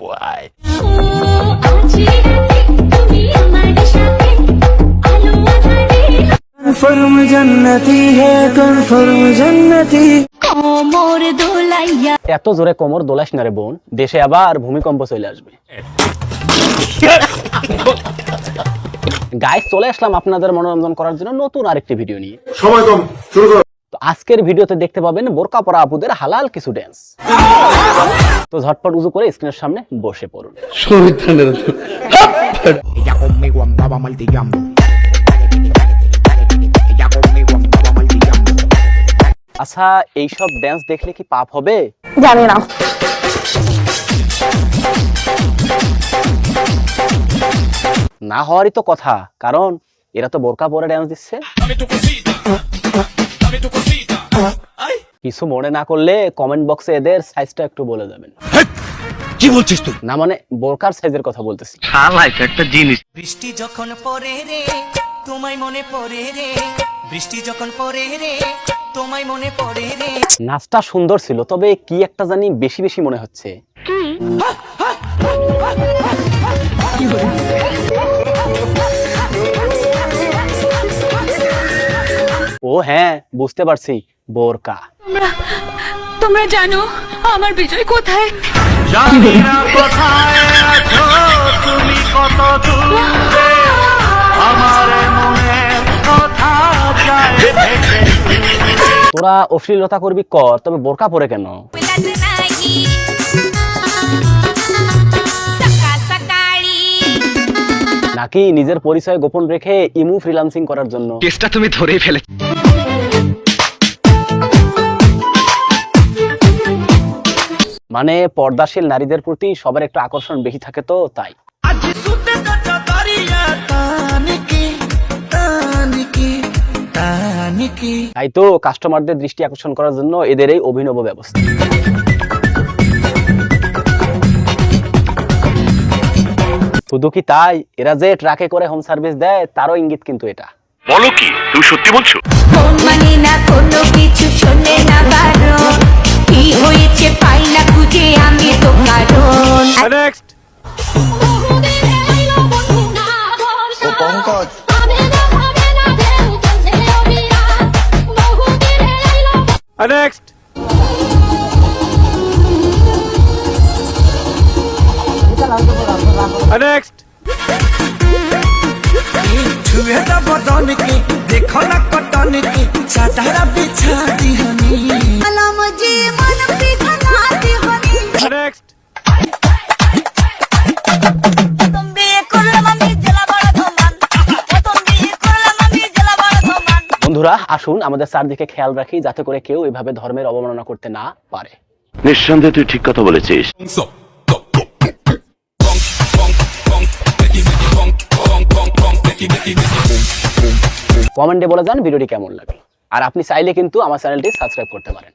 বয় confirm হে confirm কোমর দোলাইয়া। এত জোরে কোমর দোলাস না রে বোন দেশে আবার ভূমিকম্প চলে আসবে। গাইস চলে আসলাম আপনাদের মনোরঞ্জন করার জন্য নতুন আরেকটি ভিডিও নিয়ে। সময় কম শুরু আজকের ভিডিওতে দেখতে পাবেন বোরকা পরা আপুদের হালাল কিছু ড্যান্স তো ঝটপট উজু করে স্ক্রিনের সামনে বসে পড়ুন. আচ্ছা এইসব ড্যান্স দেখলে কি পাপ হবে? জানি না। না হওয়ারই তো কথা কারণ এরা তো বোরকা পরে ড্যান্স দিচ্ছে। কিছু মনে না করলে কমেন্ট বক্সে এদের সাইজটা একটু বলে দেবেন কি বলছিস তুই না মানে বোরকার সাইজের কথা বলতেছি শালা একটা জিনিস বৃষ্টি যখন পড়ে রে তোমায় মনে পড়ে রে বৃষ্টি যখন পড়ে রে তোমায় মনে পড়ে রে নাচটা সুন্দর ছিল তবে কি একটা জানি বেশি বেশি মনে হচ্ছে ও হ্যাঁ বুঝতে পারছি বোরকা। তোমরা জানো আমার বিজয় কোথায়? তোরা অশ্লীলতা করবি কর তবে বোরকা পরে কেন? নাকি নিজের পরিচয় গোপন রেখে ইমু ফ্রিলান্সিং করার জন্য? কেসটা তুমি ধরেই ফেলে মানে পর্দাশীল নারীদের প্রতি সবার একটু আকর্ষণ বেশি থাকে তো তাই। তাই তো কাস্টমারদের দৃষ্টি আকর্ষণ করার জন্য এদের এই অভিনব ব্যবস্থা। শুধু কি তাই? এরা যে ট্রাকে করে হোম সার্ভিস দেয় তারও ইঙ্গিত কিন্তু এটা। বলো কি তুমি সত্যি বলছো? মন না কোনো কিছু শোনে না বারণ छुए ना बदन के देखो ना कटन के चादरा बिछा दिहनी আলম জীবন পিছনাতে হনি প্রথম বিয়ে করলাম আমি জেলা বন্ধুরা আসুন আমাদের চারদিকে খেয়াল রাখি যাতে করে কেউ এভাবে ধর্মের অবমাননা করতে না পারে। নিঃসন্দেহে তুই ঠিক কথা বলেছিস। কমেন্টে বলে যান ভিডিওটি কেমন লাগল। আর আপনি চাইলে কিন্তু আমার চ্যানেলটি সাবস্ক্রাইব করতে পারেন।